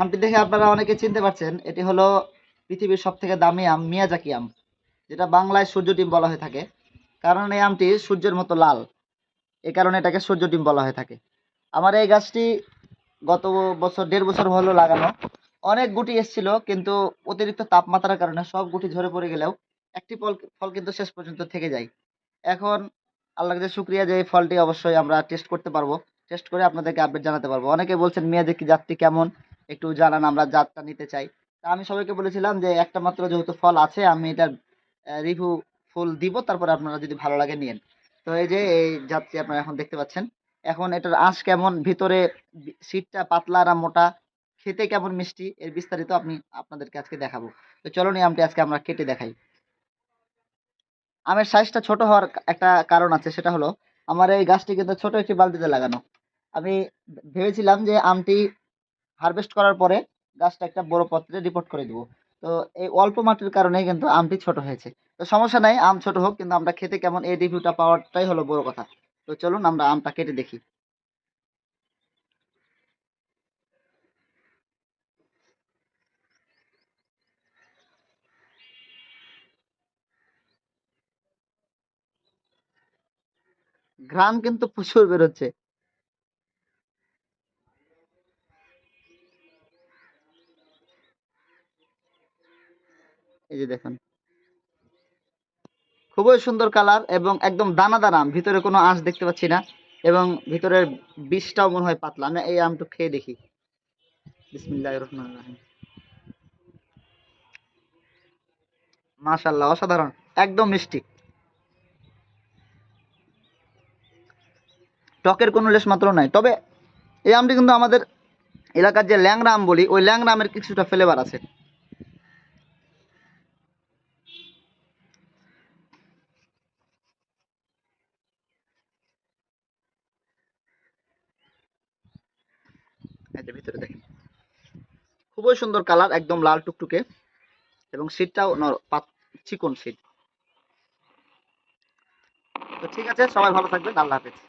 আমটি দেখে আপনারা অনেকে চিনতে পারছেন, এটি হলো পৃথিবীর সব থেকে দামি আম মিয়াজাকি আম, যেটা বাংলায় সূর্য ডিম বলা হয়ে থাকে। কারণ এই আমটি সূর্যের মতো লাল, এ কারণে এটাকে সূর্য ডিম বলা হয়ে থাকে। আমার এই গাছটি গত বছর, দেড় বছর হলো লাগানো। অনেক গুটি এসেছিল, কিন্তু অতিরিক্ত তাপমাত্রার কারণে সব গুটি ঝরে পড়ে গেলেও একটি ফল ফল কিন্তু শেষ পর্যন্ত থেকে যায়। এখন আল্লাহর কাছে শুক্রিয়া যে এই ফলটি অবশ্যই আমরা টেস্ট করতে পারব। টেস্ট করে আপনাদেরকে আপডেট জানাতে পারব। অনেকে বলছেন মেয়াদে কি জাতটি কেমন? একটু জানান, আমরা জাতটা নিতে চাই। তা আমি সবাইকে বলেছিলাম যে একটা মাত্র যেহেতু ফল আছে, আমি এটার রিভিউ ফুল দিব, তারপরে আপনারা যদি ভালো লাগে নিন তো এই যে এই জাতটি আপনারা এখন দেখতে পাচ্ছেন, এখন এটার আঁশ কেমন, ভিতরে সিটটা পাতলা না মোটা, খেতে কেমন মিষ্টি, এর বিস্তারিত আপনি, আপনাদেরকে আজকে দেখাবো। তো চলো নি আমটি আজকে আমরা কেটে দেখাই। আমের সাইজটা ছোট হওয়ার একটা কারণ আছে, সেটা হলো, আমার এই গাছটি কিন্তু ছোট একটি বালতিতে লাগানো। আমি ভেবেছিলাম যে আমটি হারভেস্ট করার পরে গাছটা একটা বড় পত্রে রিপোর্ট করে দিব। তো এই অল্প মাটির কারণেই কিন্তু আমটি ছোট হয়েছে। তো সমস্যা নাই, আম ছোট হোক, কিন্তু আমরা খেতে কেমন এই রিভিউটা পাওয়াটাই হলো বড় কথা। তো চলুন আমরা আমটা কেটে দেখি। ঘ্রাণ কিন্তু প্রচুর বেরোচ্ছে। এই যে দেখুন। খুবই সুন্দর কালার এবং একদম দানা দানা। ভিতরে কোনো আঁশ দেখতে পাচ্ছি না এবং ভিতরের বীজটাও মনে হয় পাতলা। আমি এই আমটু খেয়ে দেখি। বিসমিল্লাহির রহমানির রহিম। মাশাআল্লাহ, অসাধারণ, একদম মিষ্টি। টকের কোনো লেশ মাত্র নাই। তবে এই আমটি কিন্তু আমাদের এলাকার যে ল্যাংড়া আম বলি, ওই ল্যাংড়া আমের কিছুটা ফ্লেভার আছে। যে ভিতরে দেখেন। খুবই সুন্দর কালার, একদম লাল টুকটুকে, এবং সিটটাও চিকন সিট তো ঠিক আছে, সবাই ভালো থাকবেন, আল্লাহ হাফেজ।